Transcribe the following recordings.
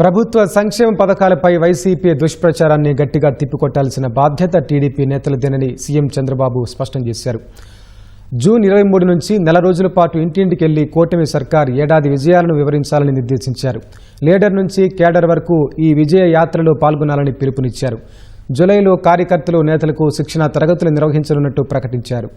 ప్రభుత్వ సంక్షేమ పథకాలపై వైసీపీ దుష్ప్రచారాన్ని గట్టిగా తిప్పికొట్టాల్సిన బాధ్యత టీడీపీ నేతలదేనని సీఎం చంద్రబాబు స్పష్టం చేశారు. జూన్ ఇరవై మూడు నుంచి నెల రోజుల పాటు ఇంటింటికెళ్ళి కూటమి సర్కార్ ఏడాది విజయాలను వివరించాలని నిర్దేశించారు. లీడర్ నుంచి కేడర్ వరకు ఈ విజయ యాత్రలో పాల్గొనాలని పిలుపునిచ్చారు. జులైలో కార్యకర్తలు నేతలకు శిక్షణ తరగతులు నిర్వహించనున్నట్టు ప్రకటించారు.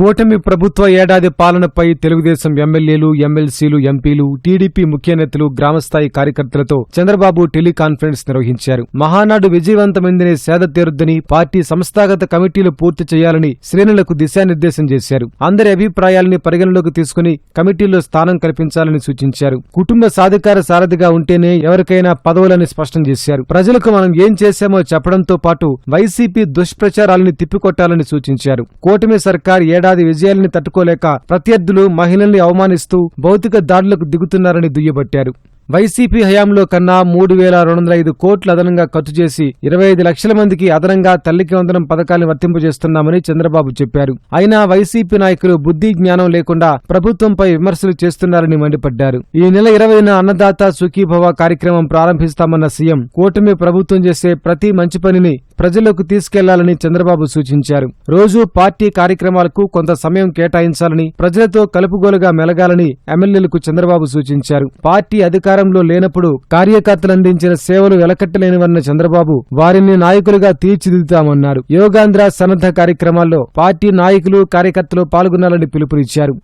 కూటమి ప్రభుత్వ ఏడాది పాలనపై తెలుగుదేశం ఎమ్మెల్యేలు ఎమ్మెల్సీలు ఎంపీలు టీడీపీ ముఖ్య నేతలు గ్రామస్థాయి కార్యకర్తలతో చంద్రబాబు టెలికాన్ఫరెన్స్ నిర్వహించారు. మహానాడు విజయవంతమైందనే సేద తీరుద్దని పార్టీ సంస్థాగత కమిటీలు పూర్తి చేయాలని శ్రేణులకు దిశానిర్దేశం చేశారు. అందరి అభిప్రాయాలని పరిగణలోకి తీసుకుని కమిటీల్లో స్థానం కల్పించాలని సూచించారు. కుటుంబ సాధికార సారథిగా ఉంటేనే ఎవరికైనా పదవులని స్పష్టం చేశారు. ప్రజలకు మనం ఏం చేశామో చెప్పడంతో పాటు వైసీపీ దుష్ప్రచారాలని తిప్పికొట్టాలని సూచించారు. కూటమి సర్కార్ ఏడాది విజయాలని తట్టుకోలేక ప్రత్యర్థులు మహిళల్ని అవమానిస్తూ భౌతిక దాడులకు దిగుతున్నారని దుయ్యబట్టారు. వైసీపీ హయాంలో కన్నా మూడు వేల రెండు వందల ఐదు కోట్లు అదనంగా ఖర్చు చేసి ఇరవై ఐదు లక్షల మందికి అదనంగా తల్లికి వందనం పథకాలను వర్తింపజేస్తున్నామని చంద్రబాబు చెప్పారు. అయినా వైసీపీ నాయకులు బుద్ధి జ్ఞానం లేకుండా ప్రభుత్వంపై విమర్శలు చేస్తున్నారని మండిపడ్డారు. ఈ నెల ఇరవైన అన్నదాత సుఖీభవ కార్యక్రమం ప్రారంభిస్తామన్న సీఎం కూటమి ప్రభుత్వం చేసే ప్రతి మంచి పనిని ప్రజలకు తీసుకెళ్ళాలని చంద్రబాబు సూచించారు. రోజు పార్టీ కార్యక్రమాలకు కొంత సమయం కేటాయించాలని ప్రజలతో కలుపుగోలుగా మెలగాలని ఎమ్మెల్యేలకు చంద్రబాబు సూచించారు. పార్టీ అధికారంలో లేనప్పుడు కార్యకర్తలు అందించిన సేవలు వెలకట్టలేనివన్న చంద్రబాబు వారిని నాయకులుగా తీర్చిదిద్దుతామన్నారు. యోగాంధ్ర సన్నద్ధ కార్యక్రమాల్లో పార్టీ నాయకులు కార్యకర్తలు పాల్గొనాలని పిలుపునిచ్చారు.